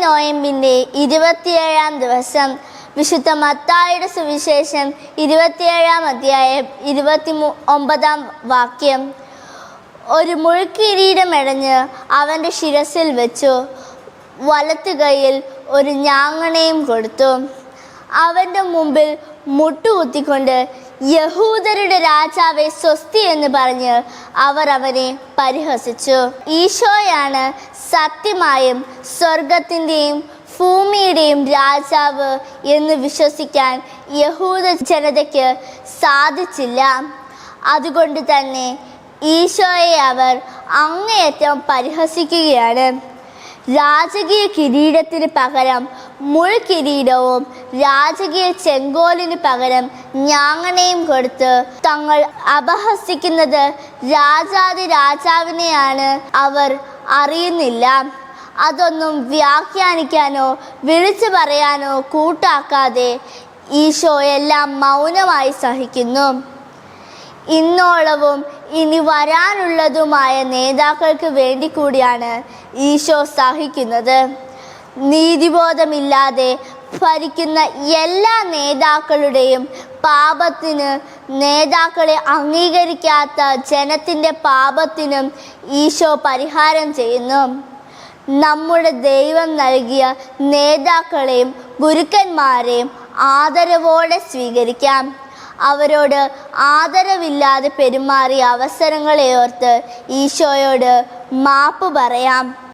നോയമ്പിന്റെ ഇരുപത്തിയേഴാം ദിവസം വിശുദ്ധ മത്തായുടെ സുവിശേഷം ഇരുപത്തിയേഴാം അധ്യായം ഇരുപത്തി ഒമ്പതാം വാക്യം. ഒരു മുഴുക്കിരീടമെടഞ്ഞ് അവന്റെ ശിരസിൽ വെച്ചു വലത്തു കൈയിൽ ഒരു ഞാങ്ങണയും കൊടുത്തു. അവന്റെ മുമ്പിൽ മുട്ടുകുത്തിക്കൊണ്ട് യഹൂദരുടെ രാജാവെ സ്വസ്തി എന്ന് പറഞ്ഞ് അവർ അവനെ പരിഹസിച്ചു. ഈശോയാണ് സത്യമായും സ്വർഗത്തിന്റെയും ഭൂമിയുടെയും രാജാവ് എന്ന് വിശ്വസിക്കാൻ യഹൂദ ജനതയ്ക്ക് സാധിച്ചില്ല. അതുകൊണ്ട് തന്നെ ഈശോയെ അവർ അങ്ങേയറ്റം പരിഹസിക്കുകയാണ്. രാജകീയ കിരീടത്തിന് പകരം മുൾ കിരീടവും രാജകീയ ചെങ്കോലിന് പകരം ഞാങ്ങണയും കൊടുത്ത് തങ്ങൾ അപഹസിക്കുന്നത് രാജാതി രാജാവിനെയാണ് അവർ അറിയുന്നില്ല. അതൊന്നും വ്യാഖ്യാനിക്കാനോ വിളിച്ചു പറയാനോ കൂട്ടാക്കാതെ ഈശോ എല്ലാം മൗനമായി സഹിക്കുന്നു. ഇന്നോളവും ഇനി വരാനുള്ളതുമായ നേതാക്കൾക്ക് വേണ്ടി കൂടിയാണ് ഈശോ സഹിക്കുന്നത്. നീതിബോധമില്ലാതെ ഭരിക്കുന്ന എല്ലാ നേതാക്കളുടെയും പാപത്തിന് നേതാക്കളെ അംഗീകരിക്കാത്ത ജനത്തിന്റെ പാപത്തിനും ഈശോ പരിഹാരം ചെയ്യുന്നു. നമ്മുടെ ദൈവം നൽകിയ നേതാക്കളെയും ഗുരുക്കന്മാരെയും ആദരവോടെ സ്വീകരിക്കാം. അവരോട് ആദരവില്ലാതെ പെരുമാറിയ അവസരങ്ങളെ ഓർത്ത് ഈശോയോട് മാപ്പ് പറയാം.